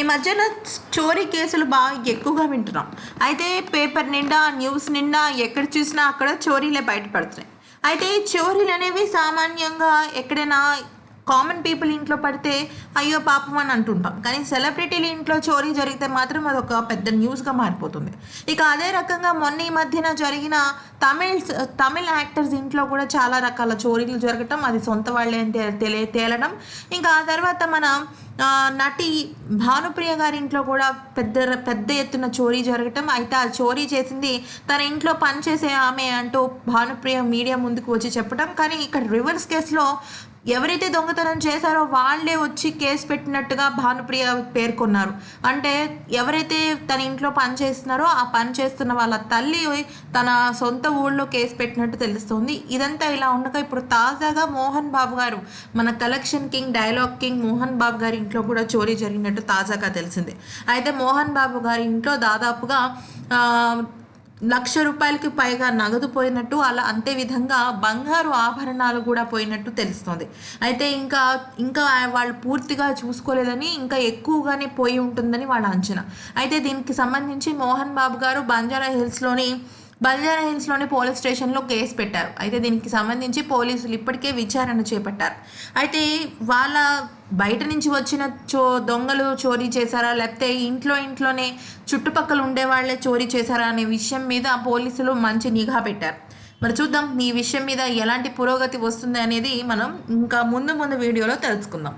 ఈ మధ్యన చోరీ కేసులు బాగా ఎక్కువగా వింటున్నాం. అయితే పేపర్ నిండా న్యూస్ నిండా ఎక్కడ చూసినా అక్కడ చోరీలే బయటపడుతున్నాయి. అయితే ఈ చోరీలు అనేవి సామాన్యంగా ఎక్కడైనా కామన్ పీపుల్ ఇంట్లో పడితే అయ్యో పాపం అని అంటుంటాం. కానీ సెలబ్రిటీల ఇంట్లో చోరీ జరిగితే మాత్రం అదొక పెద్ద న్యూస్గా మారిపోతుంది. ఇక అదే రకంగా మొన్న ఈ మధ్యన జరిగిన తమిళ్ తమిళ్ యాక్టర్స్ ఇంట్లో కూడా చాలా రకాల చోరీలు జరగటం అది సొంత వాళ్ళే అని తేలడం. ఇంకా ఆ తర్వాత మన నటి భానుప్రియ గారి ఇంట్లో కూడా పెద్ద పెద్ద ఎత్తున చోరీ జరగటం. అయితే ఆ చోరీ చేసింది తన ఇంట్లో పనిచేసే ఆమె అంటూ భానుప్రియ మీడియా ముందుకు వచ్చి చెప్పడం కానీ ఇక్కడ రివర్స్ కేసులో ఎవరైతే దొంగతనం చేశారో వాళ్ళే వచ్చి కేసు పెట్టినట్టుగా భానుప్రియ పేర్కొన్నారు. అంటే ఎవరైతే తన ఇంట్లో పని చేస్తున్నారో ఆ పని చేస్తున్న వాళ్ళ తల్లి తన సొంత ఊళ్ళో కేసు పెట్టినట్టు తెలుస్తుంది. ఇదంతా ఇలా ఉండగా ఇప్పుడు తాజాగా మోహన్ బాబు గారు మన collection king dialogue king Mohan Babu గారి ఇంట్లో కూడా చోరీ జరిగినట్టు తాజాగా తెలిసింది. అయితే మోహన్ బాబు గారి ఇంట్లో దాదాపుగా లక్ష రూపాయలకి పైగా నగదు పోయినట్టు అలా అంతే విధంగా బంగారు ఆభరణాలు కూడా పోయినట్టు తెలుస్తుంది. అయితే ఇంకా ఇంకా వాళ్ళు పూర్తిగా చూసుకోలేదని ఇంకా ఎక్కువగానే పోయి ఉంటుందని వాళ్ళ అంచనా. అయితే దీనికి సంబంధించి మోహన్ బాబు గారు బంజారా హిల్స్లోని బంజారా హిల్స్లోని పోలీస్ స్టేషన్లో కేసు పెట్టారు. అయితే దీనికి సంబంధించి పోలీసులు ఇప్పటికే విచారణ చేపట్టారు. అయితే వాళ్ళ బయట నుంచి వచ్చిన చో దొంగలు చోరీ చేశారా? లేకపోతే ఇంట్లో ఇంట్లోనే చుట్టుపక్కల ఉండే వాళ్ళే చోరీ చేశారా అనే విషయం మీద పోలీసులు మంచి నిఘా పెట్టారు. మరి చూద్దాం ఈ విషయం మీద ఎలాంటి పురోగతి వస్తుంది అనేది మనం ఇంకా ముందు ముందు వీడియోలో తెలుసుకుందాం.